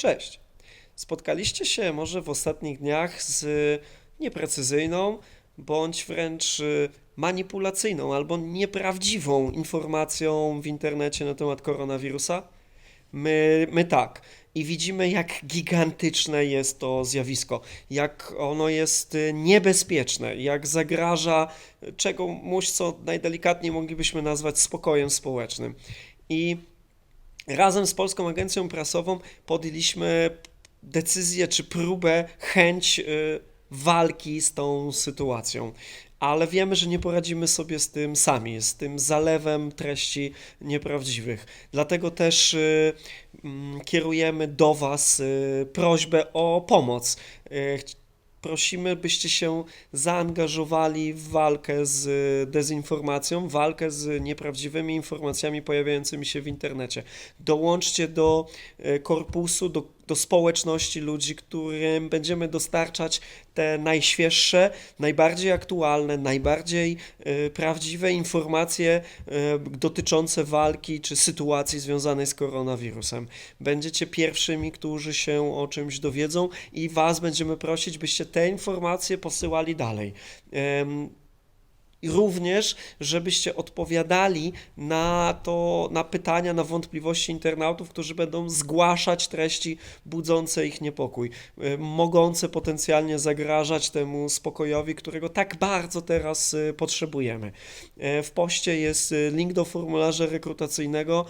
Cześć. Spotkaliście się może w ostatnich dniach z nieprecyzyjną bądź wręcz y, manipulacyjną albo nieprawdziwą informacją w internecie na temat koronawirusa? My, my tak. I widzimy, jak gigantyczne jest to zjawisko, jak ono jest y, niebezpieczne, jak zagraża y, czemuś, co najdelikatniej moglibyśmy nazwać spokojem społecznym. I razem z Polską Agencją Prasową podjęliśmy decyzję czy próbę, chęć y, walki z tą sytuacją. Ale wiemy, że nie poradzimy sobie z tym sami, z tym zalewem treści nieprawdziwych. Dlatego też y, mm, kierujemy do Was y, prośbę o pomoc. Y, Prosimy, byście się zaangażowali w walkę z dezinformacją, walkę z nieprawdziwymi informacjami pojawiającymi się w internecie. Dołączcie do e, korpusu, do, do społeczności ludzi, którym będziemy dostarczać te najświeższe, najbardziej aktualne, najbardziej e, prawdziwe informacje e, dotyczące walki czy sytuacji związanej z koronawirusem. Będziecie pierwszymi, którzy się o czymś dowiedzą i Was będziemy prosić, byście te informacje posyłali dalej. I również, żebyście odpowiadali na to, na pytania, na wątpliwości internautów, którzy będą zgłaszać treści budzące ich niepokój, y, mogące potencjalnie zagrażać temu spokojowi, którego tak bardzo teraz y, potrzebujemy. E, W poście jest y, link do formularza rekrutacyjnego.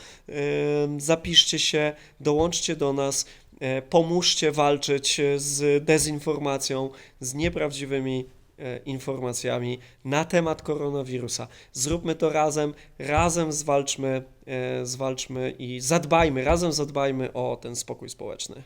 Zapiszcie się, dołączcie do nas. Pomóżcie walczyć z dezinformacją, z nieprawdziwymi informacjami na temat koronawirusa. Zróbmy to razem, razem zwalczmy, e, zwalczmy i zadbajmy, razem zadbajmy o ten spokój społeczny.